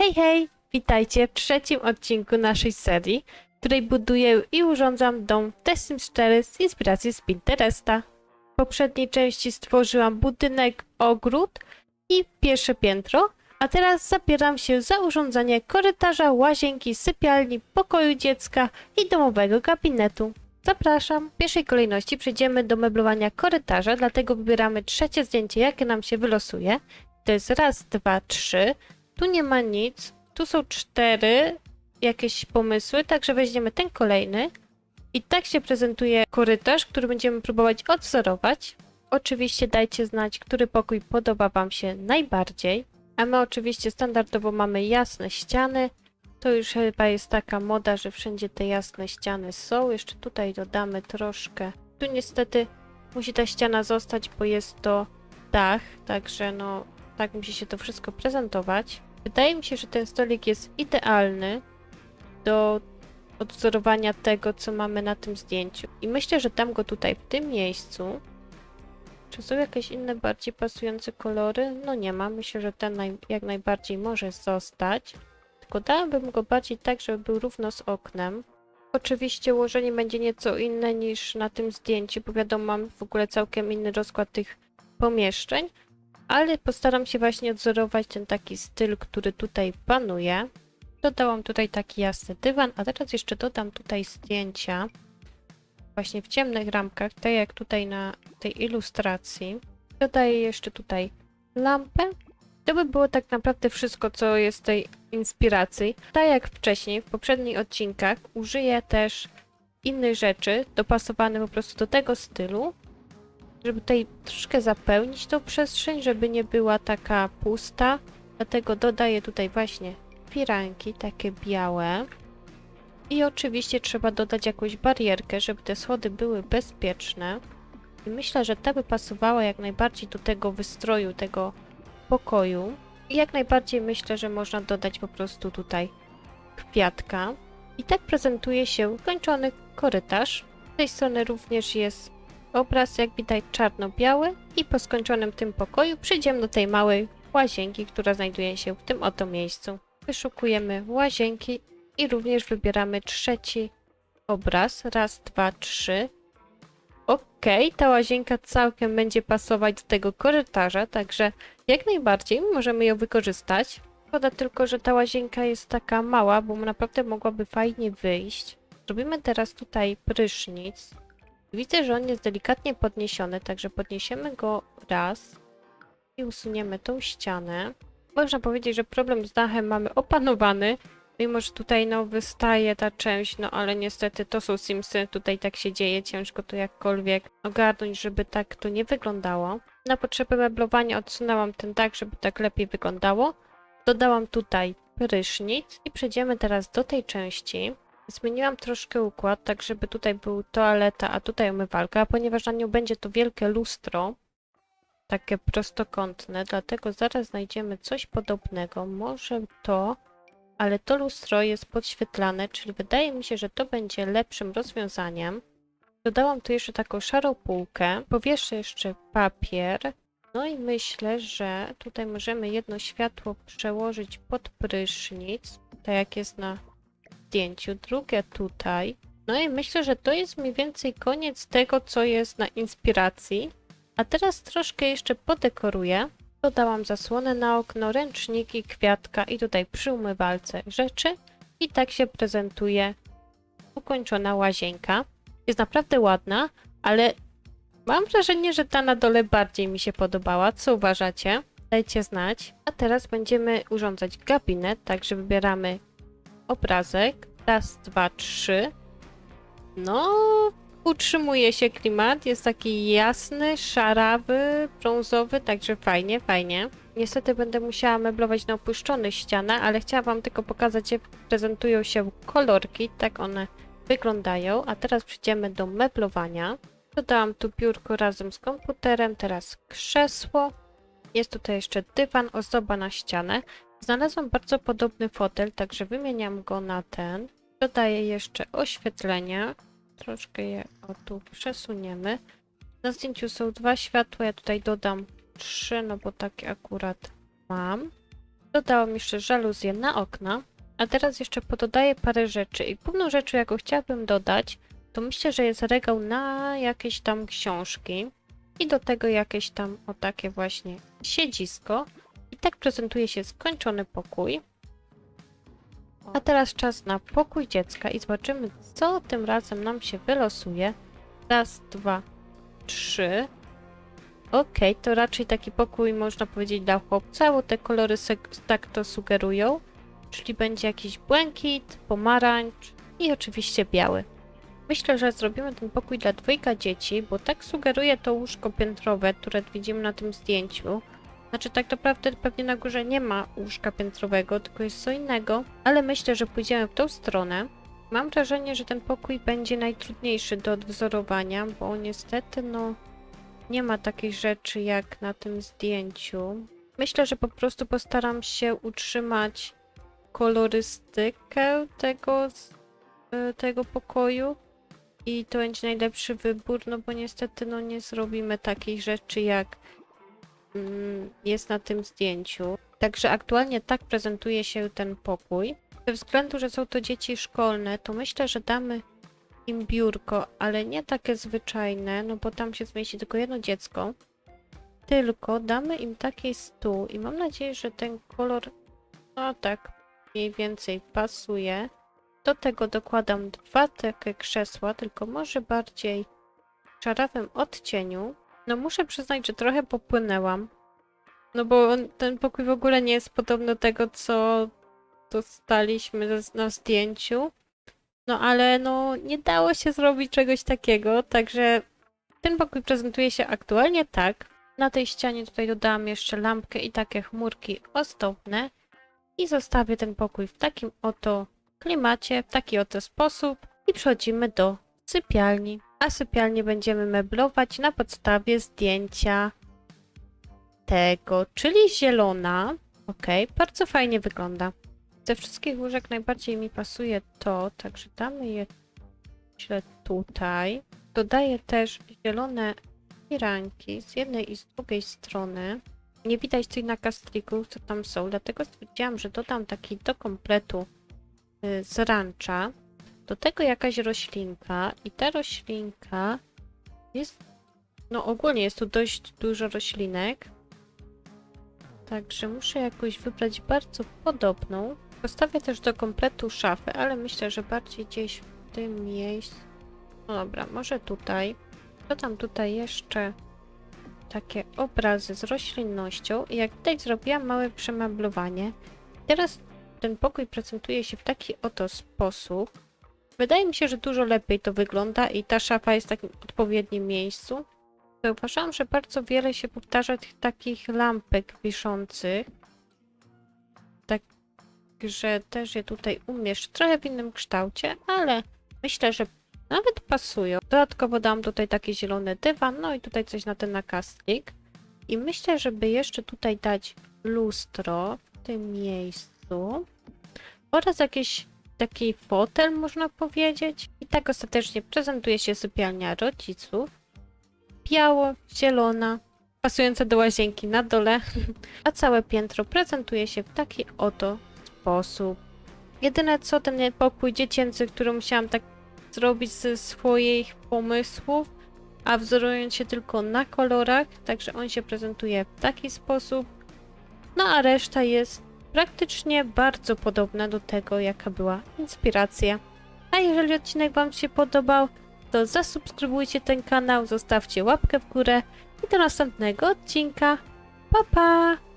Hej, hej! Witajcie w trzecim odcinku naszej serii, w której buduję i urządzam dom The Sims 4 z inspiracji z Pinteresta. W poprzedniej części stworzyłam budynek, ogród i pierwsze piętro, a teraz zabieram się za urządzanie korytarza, łazienki, sypialni, pokoju dziecka i domowego gabinetu. Zapraszam. W pierwszej kolejności przejdziemy do meblowania korytarza, dlatego wybieramy trzecie zdjęcie, jakie nam się wylosuje. To jest raz, dwa, trzy. Tu nie ma nic. Tu są cztery jakieś pomysły, także weźmiemy ten kolejny. I tak się prezentuje korytarz, który będziemy próbować odwzorować. Oczywiście dajcie znać, który pokój podoba Wam się najbardziej. A my oczywiście standardowo mamy jasne ściany. To już chyba jest taka moda, że wszędzie te jasne ściany są. Jeszcze tutaj dodamy troszkę. Tu niestety musi ta ściana zostać, bo jest to dach, także no tak musi się to wszystko prezentować. Wydaje mi się, że ten stolik jest idealny do odwzorowania tego, co mamy na tym zdjęciu. I myślę, że dam go tutaj w tym miejscu. Czy są jakieś inne bardziej pasujące kolory? No nie ma. Myślę, że ten naj, jak najbardziej może zostać. Tylko dałabym go bardziej tak, żeby był równo z oknem. Oczywiście ułożenie będzie nieco inne niż na tym zdjęciu, bo wiadomo, mam w ogóle całkiem inny rozkład tych pomieszczeń, ale postaram się właśnie odzorować ten taki styl, który tutaj panuje. Dodałam tutaj taki jasny dywan, a teraz jeszcze dodam tutaj zdjęcia właśnie w ciemnych ramkach, tak jak tutaj na tej ilustracji. Dodaję jeszcze tutaj lampę. To by było tak naprawdę wszystko, co jest tej inspiracji. Tak jak wcześniej, w poprzednich odcinkach, użyję też innych rzeczy, dopasowane po prostu do tego stylu, żeby tutaj troszkę zapełnić tą przestrzeń, żeby nie była taka pusta. Dlatego dodaję tutaj właśnie firanki, takie białe. I oczywiście trzeba dodać jakąś barierkę, żeby te schody były bezpieczne. I myślę, że ta by pasowała jak najbardziej do tego wystroju, tego pokoju. I jak najbardziej myślę, że można dodać po prostu tutaj kwiatka. I tak prezentuje się kończony korytarz. Z tej strony również jest obraz, jak widać, czarno-biały. I po skończonym tym pokoju przyjdziemy do tej małej łazienki, która znajduje się w tym oto miejscu. Wyszukujemy łazienki i również wybieramy trzeci obraz. Raz, dwa, trzy. Okej, ta łazienka całkiem będzie pasować do tego korytarza, także jak najbardziej możemy ją wykorzystać. Szkoda tylko, że ta łazienka jest taka mała, bo naprawdę mogłaby fajnie wyjść. Zrobimy teraz tutaj prysznic. Widzę, że on jest delikatnie podniesiony, także podniesiemy go raz i usuniemy tą ścianę. Można powiedzieć, że problem z dachem mamy opanowany, mimo że tutaj no wystaje ta część, no ale niestety to są Simsy, tutaj tak się dzieje, ciężko to jakkolwiek ogarnąć, żeby tak to nie wyglądało. Na potrzeby meblowania odsunęłam ten dach, żeby tak lepiej wyglądało. Dodałam tutaj prysznic i przejdziemy teraz do tej części. Zmieniłam troszkę układ, tak żeby tutaj był toaleta, a tutaj umywalka, a ponieważ na nią będzie to wielkie lustro, takie prostokątne, dlatego zaraz znajdziemy coś podobnego. Może to, ale to lustro jest podświetlane, czyli wydaje mi się, że to będzie lepszym rozwiązaniem. Dodałam tu jeszcze taką szarą półkę, powieszę jeszcze papier, no i myślę, że tutaj możemy jedno światło przełożyć pod prysznic, tak jak jest na zdjęciu, drugie tutaj. No i myślę, że to jest mniej więcej koniec tego, co jest na inspiracji. A teraz troszkę jeszcze podekoruję. Dodałam zasłonę na okno, ręczniki, kwiatka i tutaj przy umywalce rzeczy. I tak się prezentuje ukończona łazienka. Jest naprawdę ładna, ale mam wrażenie, że ta na dole bardziej mi się podobała. Co uważacie? Dajcie znać. A teraz będziemy urządzać gabinet, także wybieramy obrazek. Raz, dwa, trzy. No, utrzymuje się klimat. Jest taki jasny, szarawy, brązowy, także fajnie, fajnie. Niestety będę musiała meblować na opuszczonych ścianach, ale chciałam wam tylko pokazać, jak prezentują się kolorki. Tak one wyglądają. A teraz przejdziemy do meblowania. Dodałam tu biurko razem z komputerem, teraz krzesło. Jest tutaj jeszcze dywan, ozdoba na ścianę. Znalazłam bardzo podobny fotel, także wymieniam go na ten. Dodaję jeszcze oświetlenie. Troszkę je o tu przesuniemy. Na zdjęciu są dwa światła, ja tutaj dodam trzy, no bo takie akurat mam. Dodałam jeszcze żaluzję na okna. A teraz jeszcze pododaję parę rzeczy. I główną rzeczą, jaką chciałabym dodać, to myślę, że jest regał na jakieś tam książki. I do tego jakieś tam o takie właśnie siedzisko. I tak prezentuje się skończony pokój. A teraz czas na pokój dziecka i zobaczymy, co tym razem nam się wylosuje. Raz, dwa, trzy. Okej, to raczej taki pokój można powiedzieć dla chłopca, bo te kolory tak to sugerują. Czyli będzie jakiś błękit, pomarańcz i oczywiście biały. Myślę, że zrobimy ten pokój dla dwojga dzieci, bo tak sugeruje to łóżko piętrowe, które widzimy na tym zdjęciu. Znaczy tak naprawdę pewnie na górze nie ma łóżka piętrowego, tylko jest co innego, ale myślę, że pójdziemy w tą stronę. Mam wrażenie, że ten pokój będzie najtrudniejszy do odwzorowania, bo niestety no nie ma takich rzeczy jak na tym zdjęciu. Myślę, że po prostu postaram się utrzymać kolorystykę tego, y, tego pokoju i to będzie najlepszy wybór, no bo niestety no nie zrobimy takich rzeczy jak jest na tym zdjęciu. Także aktualnie tak prezentuje się ten pokój. Ze względu, że są to dzieci szkolne, to myślę, że damy im biurko, ale nie takie zwyczajne, no bo tam się zmieści tylko jedno dziecko. Tylko damy im taki stół i mam nadzieję, że ten kolor, no tak, mniej więcej pasuje. Do tego dokładam dwa takie krzesła, tylko może bardziej w szarawym odcieniu. No muszę przyznać, że trochę popłynęłam. No bo on, ten pokój w ogóle nie jest podobny do tego, co dostaliśmy na zdjęciu. No ale no nie dało się zrobić czegoś takiego, także ten pokój prezentuje się aktualnie tak. Na tej ścianie tutaj dodałam jeszcze lampkę i takie chmurki ozdobne i zostawię ten pokój w takim oto klimacie, w taki oto sposób i przechodzimy do sypialni. A sypialnię będziemy meblować na podstawie zdjęcia tego, czyli zielona. Ok, bardzo fajnie wygląda. Ze wszystkich łóżek najbardziej mi pasuje to, także damy je tutaj. Dodaję też zielone firanki z jednej i z drugiej strony. Nie widać tych nakastrików, co tam są, dlatego stwierdziłam, że dodam taki do kompletu y, z rancza. Do tego jakaś roślinka i ta roślinka jest, no ogólnie jest tu dość dużo roślinek. Także muszę jakoś wybrać bardzo podobną. Postawię też do kompletu szafę, ale myślę, że bardziej gdzieś w tym miejscu. No dobra, może tutaj. Dodam tutaj jeszcze takie obrazy z roślinnością i jak widać zrobiłam małe przemeblowanie. Teraz ten pokój prezentuje się w taki oto sposób. Wydaje mi się, że dużo lepiej to wygląda i ta szafa jest w takim odpowiednim miejscu. Zauważyłam, że bardzo wiele się powtarza tych takich lampek wiszących. Także też je tutaj umieszczę trochę w innym kształcie, ale myślę, że nawet pasują. Dodatkowo dam tutaj taki zielony dywan, no i tutaj coś na ten nakastlik. I myślę, żeby jeszcze tutaj dać lustro w tym miejscu oraz jakiś taki fotel, można powiedzieć. I tak ostatecznie prezentuje się sypialnia rodziców. Biało, zielona, pasująca do łazienki na dole, a całe piętro prezentuje się w taki oto sposób. Jedyne co, ten pokój dziecięcy, który musiałam tak zrobić ze swoich pomysłów, a wzorując się tylko na kolorach, także on się prezentuje w taki sposób. No a reszta jest praktycznie bardzo podobna do tego, jaka była inspiracja. A jeżeli odcinek Wam się podobał, to zasubskrybujcie ten kanał, zostawcie łapkę w górę i do następnego odcinka. Pa pa!